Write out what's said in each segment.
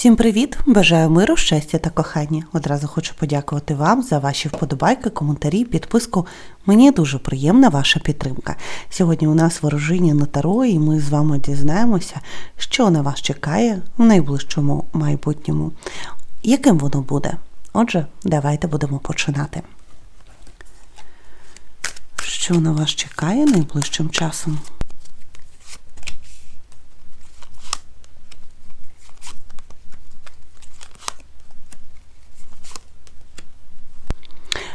Всім привіт! Бажаю миру, щастя та кохання. Одразу хочу подякувати вам за ваші вподобайки, коментарі, підписку. Мені дуже приємна ваша підтримка. Сьогодні у нас ворожіння на таро, і ми з вами дізнаємося, що на вас чекає в найближчому майбутньому. Яким воно буде? Отже, давайте будемо починати. Що на вас чекає найближчим часом?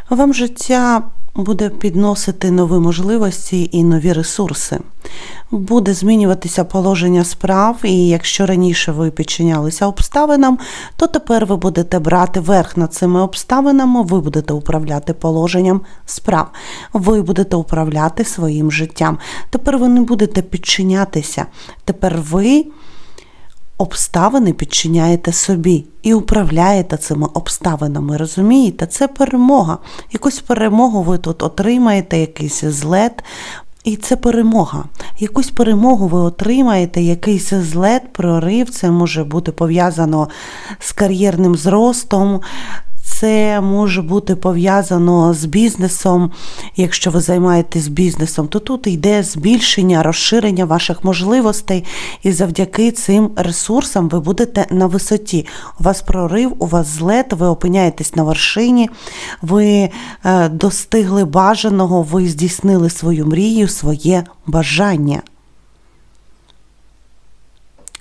Вам життя буде підносити нові можливості і нові ресурси. Буде змінюватися положення справ, і якщо раніше ви підчинялися обставинам, то тепер ви будете брати верх над цими обставинами, ви будете управляти положенням справ, ви будете управляти своїм життям. Тепер ви не будете підчинятися. Тепер ви обставини підчиняєте собі і управляєте цими обставинами. Розумієте? Це перемога. Якусь перемогу ви тут отримаєте, якийсь злет. І це перемога. Якусь перемогу ви отримаєте, якийсь злет, прорив, це може бути пов'язано з кар'єрним зростом, це може бути пов'язано з бізнесом. Якщо ви займаєтесь бізнесом, то тут йде збільшення, розширення ваших можливостей, і завдяки цим ресурсам ви будете на висоті. У вас прорив, у вас злет, ви опиняєтесь на вершині, ви е, достигли бажаного, ви здійснили свою мрію, своє бажання.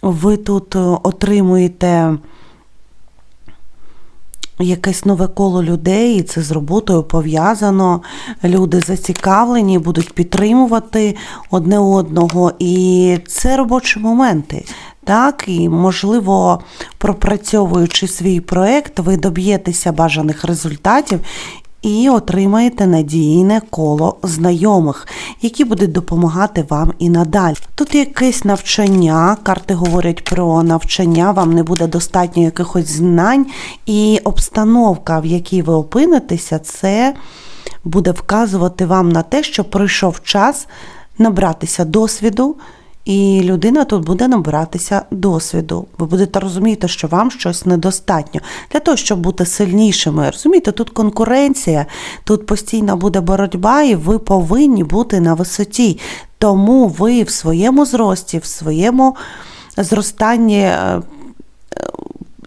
Ви тут е, отримуєте якесь нове коло людей, і це з роботою пов'язано. Люди зацікавлені, будуть підтримувати одне одного. І це робочі моменти. Так, і можливо, пропрацьовуючи свій проект, ви доб'єтеся бажаних результатів і отримаєте надійне коло знайомих, які будуть допомагати вам і надалі. Тут якесь навчання, карти говорять про навчання, вам не буде достатньо якихось знань, і обстановка, в якій ви опинитеся, це буде вказувати вам на те, що прийшов час набратися досвіду. І людина тут буде набиратися досвіду. Ви будете розуміти, що вам щось недостатньо для того, щоб бути сильнішими. Розумієте, тут конкуренція, тут постійна буде боротьба, і ви повинні бути на висоті. Тому ви в своєму зрості, в своєму зростанні. е,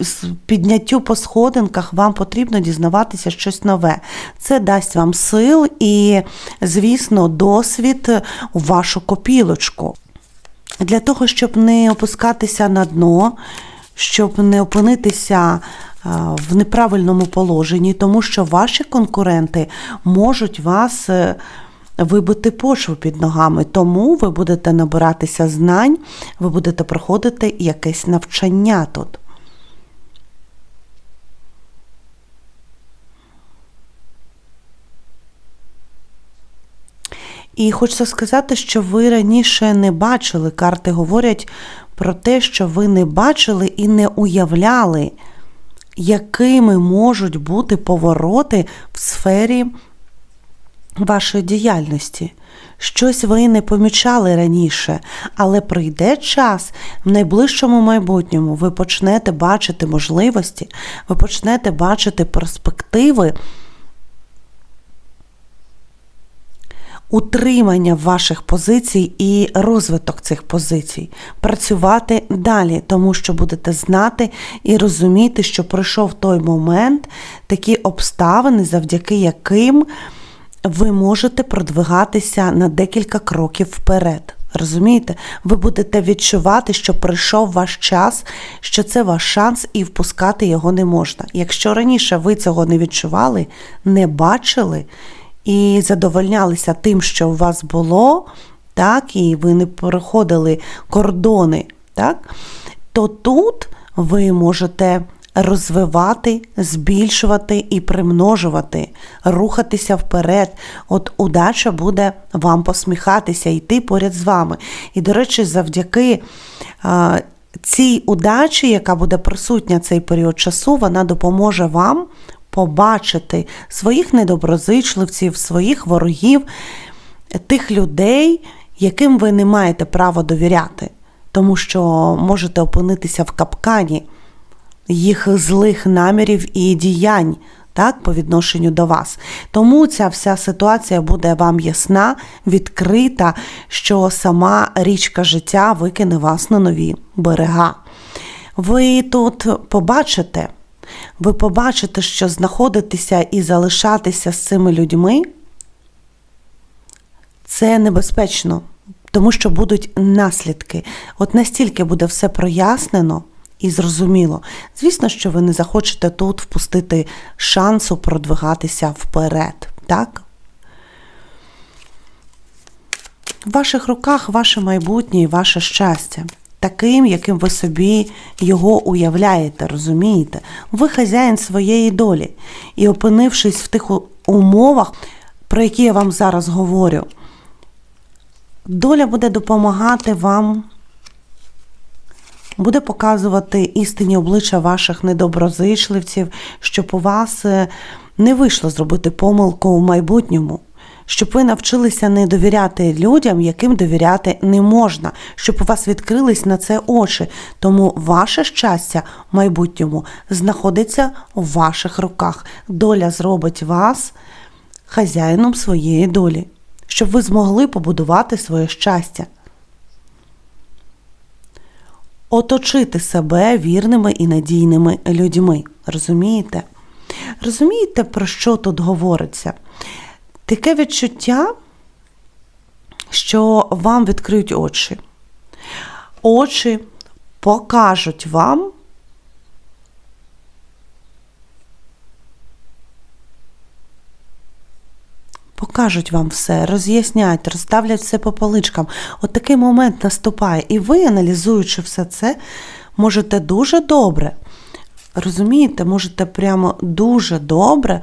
з підняттю по сходинках вам потрібно дізнаватися щось нове. Це дасть вам сил і, звісно, досвід у вашу копілочку. Для того, щоб не опускатися на дно, щоб не опинитися в неправильному положенні, тому що ваші конкуренти можуть вас е, вибити почву під ногами. Тому ви будете набиратися знань, ви будете проходити якесь навчання тут. І хочеться сказати, що ви раніше не бачили, карти говорять про те, що ви не бачили і не уявляли, якими можуть бути повороти в сфері вашої діяльності. Щось ви не помічали раніше, але прийде час в найближчому майбутньому ви почнете бачити можливості, ви почнете бачити перспективи. Утримання ваших позицій і розвиток цих позицій, працювати далі, тому що будете знати і розуміти, що пройшов той момент, такі обставини, завдяки яким ви можете продвигатися на декілька кроків вперед. Розумієте, ви будете відчувати, що прийшов ваш час, що це ваш шанс, і впускати його не можна. Якщо раніше ви цього не відчували, не бачили і задовольнялися тим, що у вас було, так, і ви не переходили кордони, так, то тут ви можете розвивати, збільшувати і примножувати, рухатися вперед. От удача буде вам посміхатися, йти поряд з вами. І, до речі, завдяки. Цій удачі, яка буде присутня цей період часу, вона допоможе вам побачити своїх недоброзичливців, своїх ворогів, тих людей, яким ви не маєте права довіряти, тому що можете опинитися в капкані їх злих намірів і діянь. Так, по відношенню до вас. Тому ця вся ситуація буде вам ясна, відкрита, що сама річка життя викине вас на нові берега. Ви тут побачите, ви побачите, що знаходитися і залишатися з цими людьми це небезпечно, тому що будуть наслідки. От настільки буде все прояснено і зрозуміло. Звісно, що ви не захочете тут впустити шансу продвигатися вперед, так? В ваших руках ваше майбутнє і ваше щастя. Таким, яким ви собі його уявляєте, розумієте? Ви хазяїн своєї долі. І опинившись в тих умовах, про які я вам зараз говорю, доля буде допомагати вам, буде показувати істинні обличчя ваших недоброзичливців, щоб у вас е, не вийшло зробити помилку в майбутньому. Щоб ви навчилися не довіряти людям, яким довіряти не можна, щоб у вас відкрились на це очі. Тому ваше щастя в майбутньому знаходиться у ваших руках. Доля зробить вас хазяїном своєї долі, щоб ви змогли побудувати своє щастя. Оточити себе вірними і надійними людьми. Розумієте? Розумієте, про що тут говориться? Таке відчуття, що вам відкриють очі. Очі покажуть вам, покажуть вам все, роз'яснять, розставлять все по поличкам. От такий момент наступає. І ви, аналізуючи все це, можете дуже добре, розумієте, можете прямо дуже добре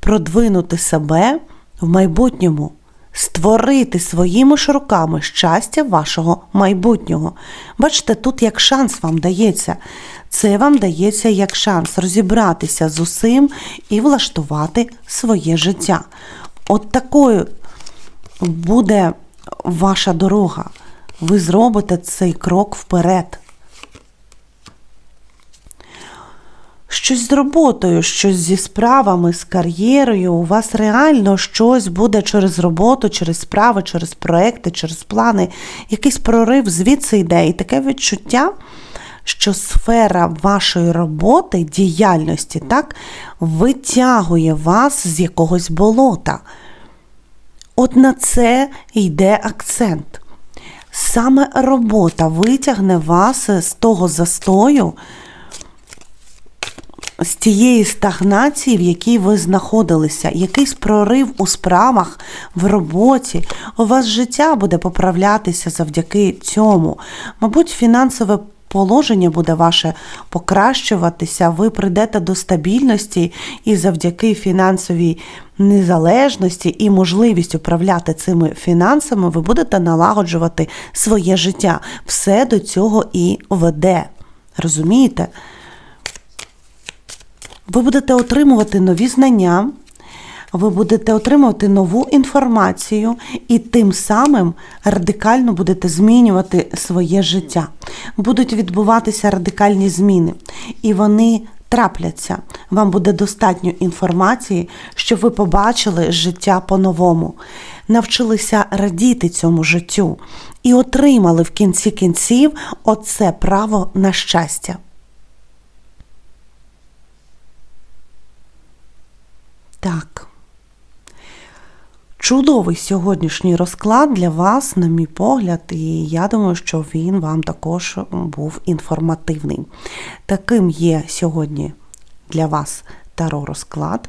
продвинути себе в майбутньому, створити своїми ж руками щастя вашого майбутнього. Бачите, тут як шанс вам дається. Це вам дається як шанс розібратися з усім і влаштувати своє життя. От такою буде ваша дорога. Ви зробите цей крок вперед. Щось з роботою, щось зі справами, з кар'єрою. У вас реально щось буде через роботу, через справи, через проекти, через плани. Якийсь прорив звідси йде. І таке відчуття, що сфера вашої роботи, діяльності, так, витягує вас з якогось болота. От на це йде акцент. Саме робота витягне вас з того застою, з тієї стагнації, в якій ви знаходилися, якийсь прорив у справах, в роботі. У вас життя буде поправлятися завдяки цьому. Мабуть, фінансове положення буде ваше покращуватися, ви прийдете до стабільності і завдяки фінансовій незалежності і можливість управляти цими фінансами, ви будете налагоджувати своє життя. Все до цього і веде. Розумієте? Ви будете отримувати нові знання, ви будете отримувати нову інформацію і тим самим радикально будете змінювати своє життя. Будуть відбуватися радикальні зміни, і вони трапляться. Вам буде достатньо інформації, щоб ви побачили життя по-новому, навчилися радіти цьому життю і отримали в кінці кінців оце право на щастя. Так. Чудовий сьогоднішній розклад для вас, на мій погляд, і я думаю, що він вам також був інформативний. Таким є сьогодні для вас таро розклад.